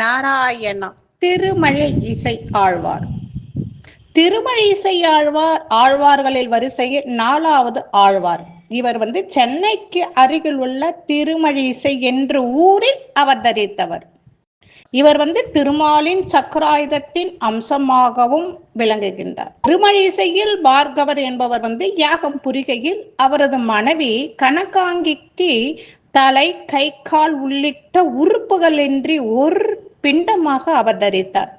நாராயணா திருமழை இசை ஆழ்வார். திருமழை இசை ஆழ்வார் ஆழ்வார்களில் வரிசையில் நாலாவது ஆழ்வார். இவர் வந்து சென்னைக்கு அருகில் உள்ள திருமழிசை என்ற ஊரில் அவதரித்தவர் இவர் வந்து திருமாலின் சக்கராயுதத்தின் அம்சமாகவும் விளங்குகின்றார். திருமழிசையில் பார்கவர் என்பவர் வந்து யாகம் புரிகையில் அவரது மனைவி கனகாங்கிக்கு தலை கை கால் உள்ளிட்ட உறுப்புகளின்றி ஒரு பிண்டமாக அவதரித்தார்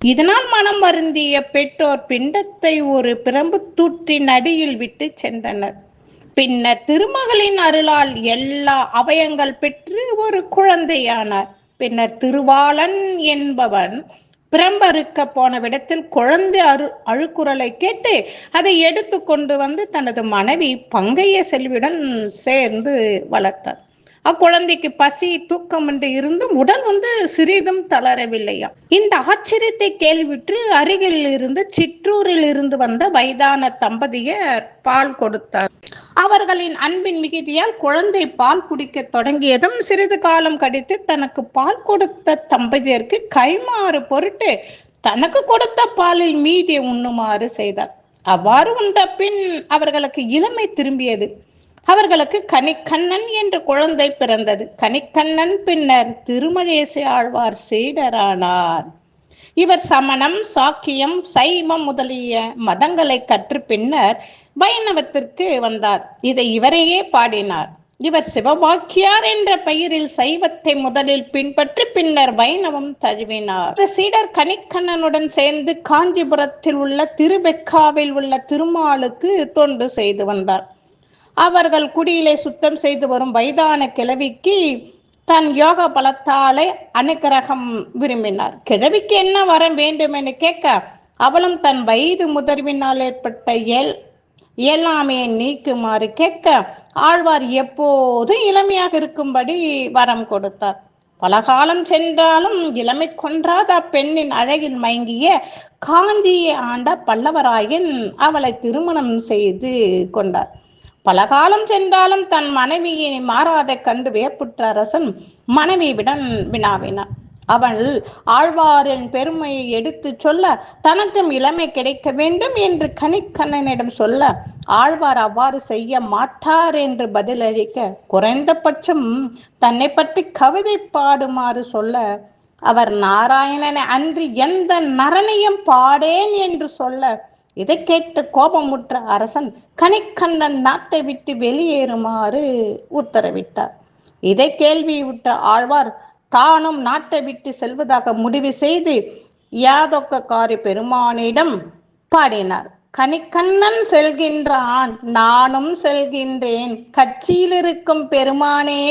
இதனால் மனம் வருந்திய பெற்றோர் பிண்டத்தை ஒரு பிரம்பு தூற்றின் அடியில் விட்டு சென்றனர். பின்னர் திருமகளின் அருளால் எல்லா அவயங்கள் பெற்று ஒரு குழந்தையானார். பின்னர் திருவாளன் என்பவன் பிரம்பறுக்க போன விடத்தில் குழந்தை அரு அழுக்குறலை கேட்டு அதை எடுத்து கொண்டு வந்து தனது மனைவி பங்கைய செல்வியுடன் சேர்ந்து வளர்த்தார். அக்குழந்தைக்கு பசி தூக்கம் என்று இருந்தும் உடல் வந்து சிறிதும் தளரவில்லையா இந்த ஆச்சரியத்தை கேள்விற்று அருகில் இருந்து சிற்றூரில் இருந்து வந்த வயதான தம்பதியர் பால் கொடுத்தார். அவர்களின் அன்பின் மிகுதியால் குழந்தை பால் குடிக்க தொடங்கியதும் சிறிது காலம் கழித்து தனக்கு பால் கொடுத்த தம்பதியருக்கு கைமாறு பொருட்டு தனக்கு கொடுத்த பாலில் மீதியை உண்ணுமாறு செய்தார். அவ்வாறு உண்ட பின் அவர்களுக்கு இளமை திரும்பியது. அவர்களுக்கு கனிக்கண்ணன் என்ற குழந்தை பிறந்தது. கனிக்கண்ணன் பின்னர் திருமழேசை ஆழ்வார் சீடரானார். இவர் சமணம் சாக்கியம் சைவம் முதலிய மதங்களை கற்று பின்னர் வைணவத்திற்கு வந்தார். இதை இவரையே பாடினார். இவர் சிவபாக்கியார் என்ற பெயரில் சைவத்தை முதலில் பின்பற்றி பின்னர் வைணவம் தழுவினார். சீடர் கனிக்கண்ணனுடன் சேர்ந்து காஞ்சிபுரத்தில் உள்ள திருவெக்காவில் உள்ள திருமாலுக்கு தொண்டு செய்து வந்தார். அவர்கள் குடியிலே சுத்தம் செய்து வரும் வயதான கிழவிக்கு தன் யோக பலத்தாலே அனுக்கிரகம் விரும்பினார். கிழவிக்கு என்ன வர வேண்டும் என்று கேட்க அவளும் தன் வயது முதர்வினால் ஏற்பட்ட எல் எல்லாமே நீக்குமாறு கேட்க ஆழ்வார் எப்போதும் இளமையாக இருக்கும்படி வரம் கொடுத்தார். பலகாலம் சென்றாலும் இளமை கொன்றாத அப்பெண்ணின் அழகில் மயங்கிய காஞ்சியை ஆண்ட பல்லவராயன் அவளை திருமணம் செய்து கொண்டார். பல காலம் சென்றாலும் தன் மனைவியை மாறாத கண்டு வியப்புற்ற அரசன் மனைவியிடம் வினாவினார் அவள் ஆழ்வாரின் பெருமையை எடுத்து சொல்ல தனக்கும் இளமை கிடைக்க வேண்டும் என்று கனிக்கண்ணனிடம் சொல்ல ஆழ்வார் அவ்வாறு செய்ய மாட்டார் என்று பதிலளிக்க குறைந்தபட்சம் தன்னை பற்றி கவிதை பாடுமாறு சொல்ல அவர் நாராயணனை அன்றி எந்த நரனையும் பாடேன் என்று சொல்ல இதை கேட்டு கோபமுற்ற அரசன் கனிக்கண்ணன் நாட்டை விட்டு வெளியேறுமாறு உத்தரவிட்டார். இதை கேள்வியுற்ற ஆழ்வார் தானும் நாட்டை விட்டு செல்வதாக முடிவு செய்து யாதொக்கக்காரி பெருமானிடம் பாடினார். கனிக்கண்ணன் செல்கின்றான் நானும் செல்கின்றேன். கட்சியில் இருக்கும் பெருமானே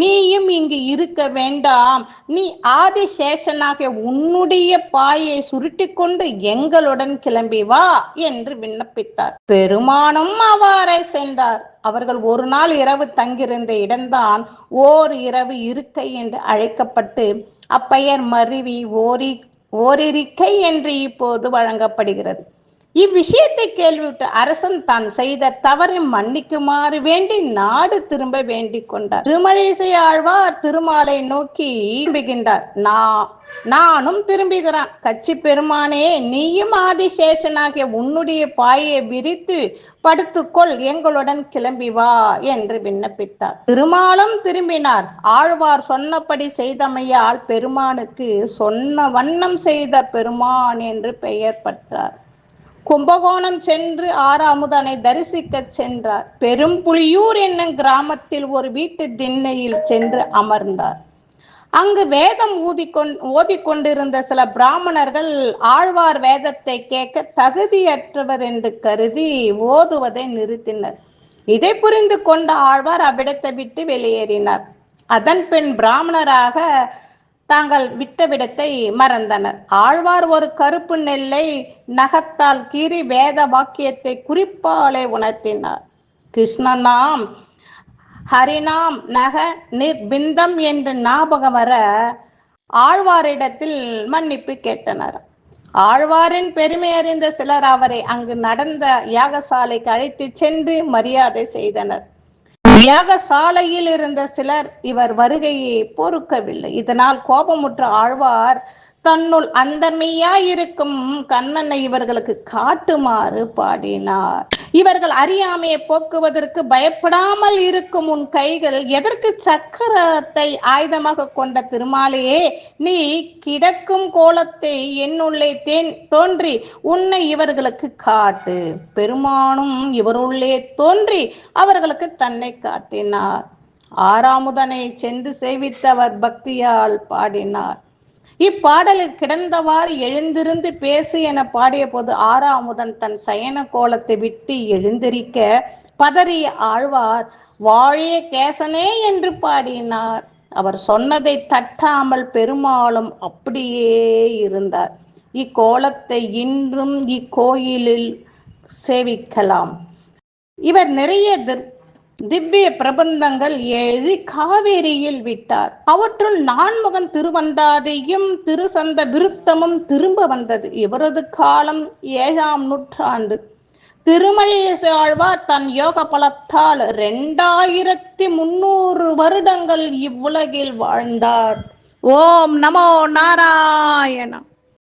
நீயும் இங்கு இருக்க வேண்டாம். நீ ஆதிசேஷனாக உன்னுடைய பாயை சுருட்டி கொண்டு எங்களுடன் கிளம்பி வா என்று விண்ணப்பித்தார். பெருமானும் அவ்வாறே சென்றார். அவர்கள் ஒரு நாள் இரவு தங்கியிருந்த இடம்தான் ஓர் இரவு இருக்கை என்று அழைக்கப்பட்டு அப்பெயர் மருவி ஓரி ஓரிருக்கை என்று இப்போது வழங்கப்படுகிறது. இவ்விஷயத்தை கேள்விவிட்டு அரசன் தான் செய்த தவறை மன்னிக்குமாறு வேண்டி நாடு திரும்ப வேண்டிக் கொண்டார். திருமழிசை ஆழ்வார் திருமாலை நோக்கி திரும்புகின்றார். நான் நானும் திரும்புகிறான். கட்சி பெருமானே நீயும் ஆதிசேஷனாகிய உன்னுடைய பாயை விரித்து படுத்துக்கொள். எங்களுடன் கிளம்பி வா என்று விண்ணப்பித்தார். திருமாலும் திரும்பினார். ஆழ்வார் சொன்னபடி செய்தமையால் பெருமானுக்கு சொன்ன வண்ணம் செய்த பெருமான் என்று பெயர் பற்றார். கும்பகோணம் சென்று ஆறாமுதனை தரிசிக்க சென்றார். பெரும்புலியூர் என்னும் கிராமத்தில் ஒரு வீட்டு திண்ணையில் சென்று அமர்ந்தார். அங்கு வேதம் ஊதிக்கொண் ஓதிக்கொண்டிருந்த சில பிராமணர்கள் ஆழ்வார் வேதத்தை கேட்க தகுதியற்றவர் என்று கருதி ஓதுவதை நிறுத்தினர். இதை புரிந்து கொண்ட ஆழ்வார் அவ்விடத்தை விட்டு வெளியேறினார். அதன் பின் பிராமணராக தாங்கள் விட்ட விடத்தை மறந்தனர். ஆழ்வார் ஒரு கருப்பு நெல்லை நகத்தால் கீறி வேத வாக்கியத்தை குறிப்பாலே உணர்த்தினார். கிருஷ்ணனாம் ஹரிநாம் நக நிர்பிந்தம் என்று ஞாபகம் வர ஆழ்வாரிடத்தில் மன்னிப்பு கேட்டனர். ஆழ்வாரின் பெருமை அறிந்த சிலர் அவரை அங்கு நடந்த யாகசாலைக்கு அழைத்து சென்று மரியாதை செய்தனர். யாகசாலையில் இருந்த சிலர் இவர் வருகையை பொறுக்கவில்லை. இதனால் கோபமுற்ற ஆழ்வார் தன்னுள் அந்தமையாயிருக்கும் கண்ணனை இவர்களுக்கு காட்டுமாறு பாடினார். இவர்கள் அறியாமையை போக்குவதற்கு பயப்படாமல் இருக்கும் உன் கைகள் எதற்கு சக்கரத்தை ஆயுதமாக கொண்ட திருமாலையே நீ கிடக்கும் கோலத்தை என்னுள்ளே தேன் தோன்றி உன்னை இவர்களுக்கு காட்டு. பெருமானும் இவருள்ளே தோன்றி அவர்களுக்கு தன்னை காட்டினார். ஆறாமுதனை சென்று சேவித்தவர் பக்தியால் பாடினார். இப்பாடலில் கிடந்தவாறு எழுந்திருந்து பேசு என பாடிய போது ஆறாமுதன் தன் சயன கோலத்தை விட்டு எழுந்திருக்க பதறிய ஆழ்வார் வாழிய கேசனே என்று பாடினார். அவர் சொன்னதை தட்டாமல் பெருமாளும் அப்படியே இருந்தார். இக்கோலத்தை இன்றும் இக்கோயிலில் சேவிக்கலாம். இவர் நிறைய திவ்ய பிரபந்தங்கள் எழுதி காவேரியில் விட்டார். அவற்றுள் நான்முகன் திருவந்தாதையும் திருசந்த விருத்தமும் திரும்ப வந்தது. இவரது காலம் ஏழாம் நூற்றாண்டு. திருமழிசாழ்வார் தன் யோக பலத்தால் இரண்டாயிரத்தி முன்னூறு வருடங்கள் இவ்வுலகில் வாழ்ந்தார். ஓம் நமோ நாராயணா